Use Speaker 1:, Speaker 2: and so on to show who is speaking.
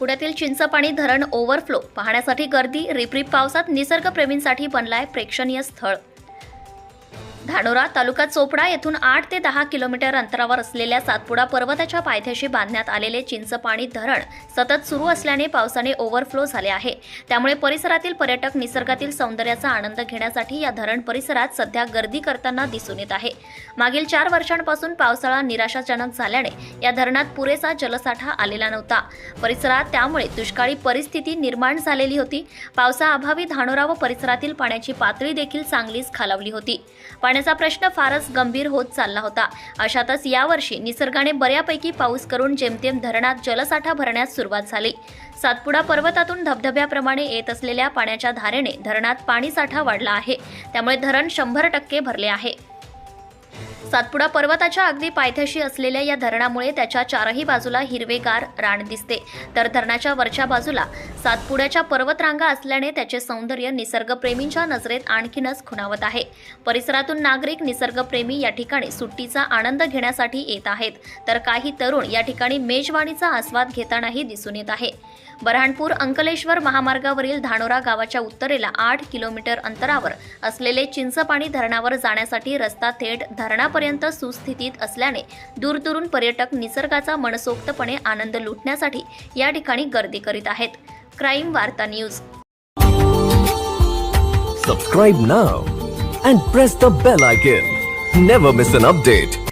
Speaker 1: पुण्यातील चिंचपाणी धरण ओव्हरफ्लो पाहण्यासाठी गर्दी रिपरिप पावसात निसर्गप्रेमींसाठी बनलाय प्रेक्षणीय स्थळ. धानोरा तालुका चोपडा येथून आठ ते दहा किलोमीटर अंतरावर असलेल्या सातपुडा पर्वताच्या पायथ्याशी बांधण्यात आलेले चिंचपाणी धरण सतत सुरू असल्याने पावसाने ओव्हरफ्लो झाले आहे. त्यामुळे परिसरातील पर्यटक निसर्गातील सौंदर्याचा आनंद घेण्यासाठी या धरण परिसरात सध्या गर्दी करताना दिसून येत आहे. मागील चार वर्षांपासून पावसाळा निराशाजनक झाल्याने या धरणात पुरेसा जलसाठा आलेला नव्हता. परिसरात त्यामुळे दुष्काळी परिस्थिती निर्माण झालेली होती. पावसाअभावी धानोरा व परिसरातील पाण्याची पातळी देखील चांगलीच खालावली होती. पाण्या पाण्याचा प्रश्न फारच गंभीर होत चालला होता. अशातच यावर्षी निसर्गाने बऱ्यापैकी पाऊस करून जेमतेम धरणात जलसाठा भरण्यास सुरुवात झाली. सातपुडा पर्वतातून धबधब्याप्रमाणे येत असलेल्या पाण्याच्या धारेने धरणात पाणीसाठा वाढला आहे. त्यामुळे धरण शंभर टक्के भरले आहे. सातपुडा पर्वताच्या अगदी पायथ्याशी असलेल्या या धरणामुळे त्याच्या चारही बाजूला हिरवेगार रान दिसते. तर धरणाच्या वरच्या बाजूला सातपुड्याच्या पर्वतरांगा असल्याने त्याचे सौंदर्य निसर्गप्रेमींच्या नजरेत आणखीनच खुणावत आहे. परिसरातून नागरिक निसर्गप्रेमी या ठिकाणी सुट्टीचा आनंद घेण्यासाठी येत आहेत. तर काही तरुण या ठिकाणी मेजवानीचा आस्वाद घेतानाही दिसून येत आहे. बऱ्हाणपूर अंकलेश्वर महामार्गावरील धानोरा गावाच्या उत्तरेला आठ किलोमीटर अंतरावर असलेले चिंचपाणी धरणावर जाण्यासाठी रस्ता थेट धरणापर्यंत सुस्थितीत असल्याने दूरदूरून पर्यटक निसर्गाचा मनसोक्तपणे आनंद लुटण्यासाठी या ठिकाणी गर्दी करीत आहेत. क्राईम वार्ता news.
Speaker 2: Subscribe now and press the bell icon never miss an update